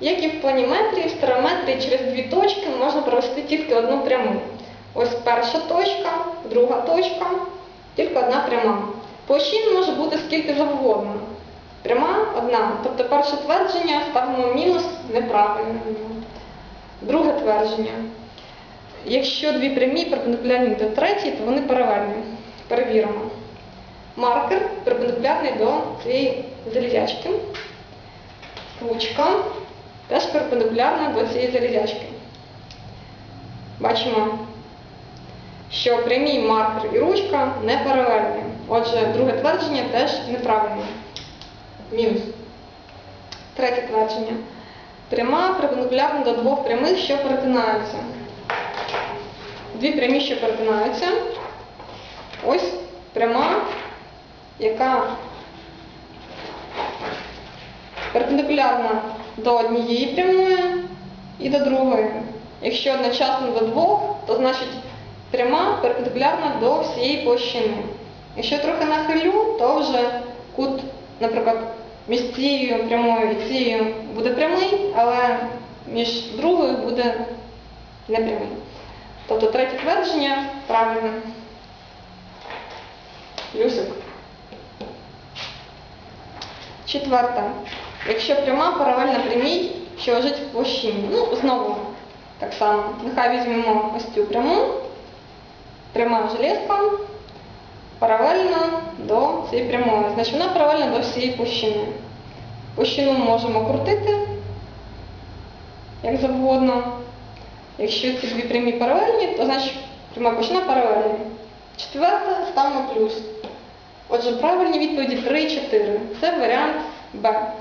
Як і в планіметрії, в стереометрії через дві точки можна провести тільки одну пряму. Ось перша точка, друга точка, тільки одна пряма. Площин може бути скільки завгодно. Пряма одна. Тобто перше твердження ставимо мінус неправильно. Друге твердження. Якщо дві прямі перпендикулярні до третьої, то вони паралельні. Перевіримо. Маркер перпендикулярний до цієї залізячки. Ручка теж перпендикулярна до цієї залізячки. Бачимо, що прямі маркер і ручка не паралельні. Отже, друге твердження теж неправильне. Мінус. Третє твердження. Пряма перпендикулярна до двох прямих, що перетинаються. Дві прямі, що перетинаються. Ось пряма, яка перпендикулярна до однієї прямої і до другої. Якщо одночасно до двох, то значить пряма перпендикулярна до всієї площини. Якщо трохи нахилю, то вже кут, наприклад, між цією прямою і цією буде прямий, але між другою буде непрямий. Тобто третє твердження правильне. Плюсик. Четверте. Якщо пряма паралельна прямій, що лежить в площині. Ну, знову так само. Нехай візьмемо ось цю пряму. Пряма железка паралельна до цієї прямої. Значить, вона паралельна до всієї площини. Площину можемо крутити як завгодно. Якщо ці дві прямі паралельні, то значить пряма площина паралельна. Четверте ставимо плюс. Отже, правильні відповіді 3-4. Це варіант Б.